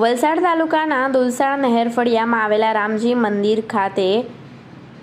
વલસાડ તાલુકાના દુલસાણ નહેર ફળિયામાં આવેલા રામજી મંદિર ખાતે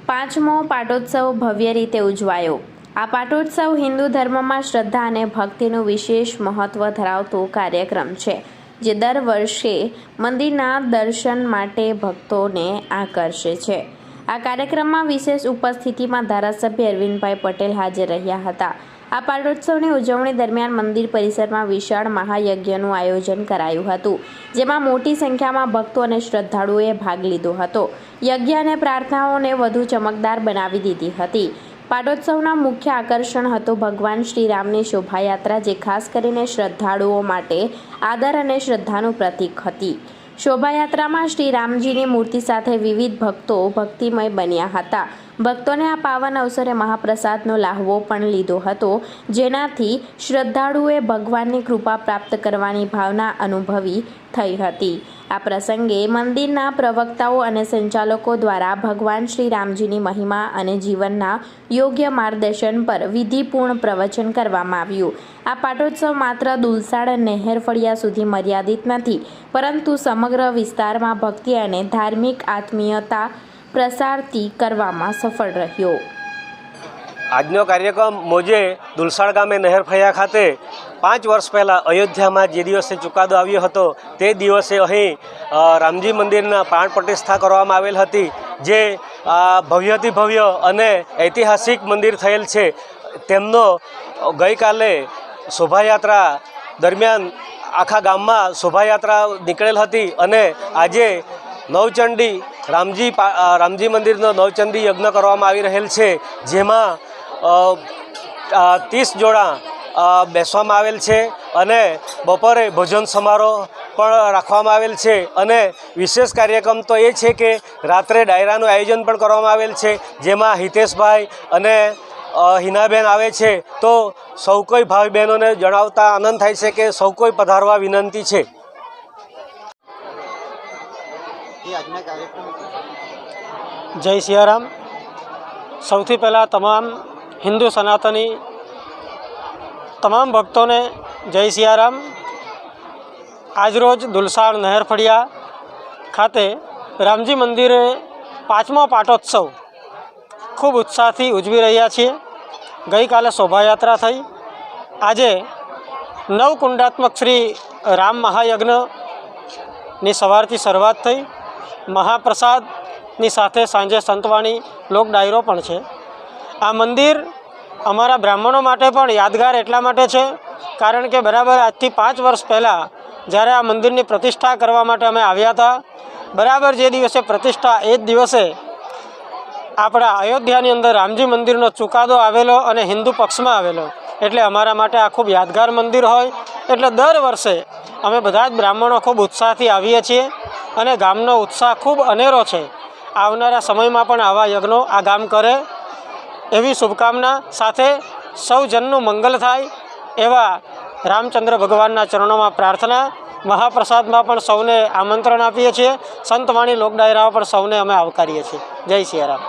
પાંચમો પાટોત્સવ ભવ્ય રીતે ઉજવાયો. આ પાટોત્સવ હિન્દુ ધર્મમાં શ્રદ્ધા અને ભક્તિનું વિશેષ મહત્વ ધરાવતો કાર્યક્રમ છે, જે દર વર્ષે મંદિરના દર્શન માટે ભક્તોને આકર્ષે છે. આ કાર્યક્રમમાં વિશેષ ઉપસ્થિતિમાં ધારાસભ્ય અરવિંદભાઈ પટેલ હાજર રહ્યા હતા. આ પાટોત્સવની ઉજવણી દરમિયાન મંદિર પરિસરમાં વિશાળ મહાયજ્ઞનું આયોજન કરાયું હતું, જેમાં મોટી સંખ્યામાં ભક્તો અને શ્રદ્ધાળુઓએ ભાગ લીધો હતો. યજ્ઞ અને પ્રાર્થનાઓને વધુ ચમકદાર બનાવી દીધી હતી. પાટોત્સવના મુખ્ય આકર્ષણ હતો ભગવાન શ્રીરામની શોભાયાત્રા, જે ખાસ કરીને શ્રદ્ધાળુઓ માટે આદર અને શ્રદ્ધાનું પ્રતીક હતી. શોભાયાત્રામાં શ્રી રામજીની મૂર્તિ સાથે વિવિધ ભક્તો ભક્તિમય બન્યા હતા. ભક્તોને આ પાવન અવસરે મહાપ્રસાદનો લાહવો પણ લીધો હતો, જેનાથી શ્રદ્ધાળુએ ભગવાનની કૃપા પ્રાપ્ત કરવાની ભાવના અનુભવી થઈ હતી. આ પ્રસંગે મંદિરના પ્રવક્તાઓ અને સંચાલકો દ્વારા ભગવાન શ્રી રામજીની મહિમા અને જીવનના યોગ્ય માર્ગદર્શન પર વિધિપૂર્ણ પ્રવચન કરવામાં આવ્યું. આ પાટોત્સવ માત્ર દુલસાડ નહેર ફળિયા સુધી મર્યાદિત નથી, પરંતુ સમગ્ર વિસ્તારમાં ભક્તિ અને ધાર્મિક આત્મીયતા પ્રસારતી કરવામાં સફળ રહ્યો. આજનો કાર્યક્રમ મોજે દુલસાડ ગામે નહેર ફળિયા ખાતે પાંચ વર્ષ પહેલાં અયોધ્યામાં જે દિવસે ચુકાદો આવ્યો હતો, તે દિવસે અહીં રામજી મંદિરના પ્રાણ પ્રતિષ્ઠા કરવામાં આવેલ હતી, જે ભવ્યથી ભવ્ય અને ઐતિહાસિક મંદિર થયેલ છે. તેમનો ગઈકાલે શોભાયાત્રા દરમિયાન આખા ગામમાં શોભાયાત્રા નીકળેલ હતી અને આજે નવચંડી રામજી રામજી મંદિરનો નવચંડી યજ્ઞ કરવામાં આવી રહેલ છે, જેમાં ત્રીસ જોડા બેસવામાં આવેલ છે અને બપોરે ભોજન સમારોહ પણ રાખવામાં આવેલ છે. અને વિશેષ કાર્યક્રમ તો એ છે કે રાત્રે ડાયરાનું આયોજન પણ કરવામાં આવેલ છે જેમાં હિતેશભાઈ અને હિનાબેન આવે છે. તો સૌ કોઈ ભાઈ બહેનોને જણાવતા આનંદ થાય છે કે સૌ કોઈ પધારવા વિનંતી છે? જય સિયારામ. સૌથી પહેલાં તમામ હિન્દુ સનાતની તમામ ભક્તોને જય સિયારામ. આજરોજ દુલસાડ નહેર ફળિયા ખાતે રામજી મંદિરે પાંચમો પાટોત્સવ ખૂબ ઉત્સાહથી ઉજવી રહ્યા છીએ. ગઈકાલે શોભાયાત્રા થઈ. આજે નવકુંડાત્મક શ્રી રામ મહાયજ્ઞની સવારથી શરૂઆત થઈ. મહાપ્રસાદની સાથે સાંજે સંતવાણી લોક ડાયરો પણ છે. આ મંદિર અમારા બ્રાહ્મણો માટે પણ યાદગાર એટલા માટે છે, કારણ કે બરાબર આજથી પાંચ વર્ષ પહેલાં જ્યારે આ મંદિરની પ્રતિષ્ઠા કરવા માટે અમે આવ્યા હતા, બરાબર જે દિવસે પ્રતિષ્ઠા એ જ દિવસે આપણા અયોધ્યાની અંદર રામજી મંદિરનો ચુકાદો આવેલો અને હિન્દુ પક્ષમાં આવેલો. એટલે અમારા માટે આ ખૂબ યાદગાર મંદિર હોય. એટલે દર વર્ષે અમે બધા જ બ્રાહ્મણો ખૂબ ઉત્સાહથી આવીએ છીએ અને ગામનો ઉત્સાહ ખૂબ અનેરો છે. આવનારા સમયમાં પણ આવા યજ્ઞો આ ગામ કરે. એવી શુભકામના સાથે સૌ જનનું મંગલ થાય એવા રામચંદ્ર ભગવાનના ચરણોમાં પ્રાર્થના. મહાપ્રસાદમાં પણ સૌને આમંત્રણ આપીએ છીએ. સંતવાણી લોકડાયરાઓ પણ સૌને અમે આવકારીએ છીએ. જય સિયારામ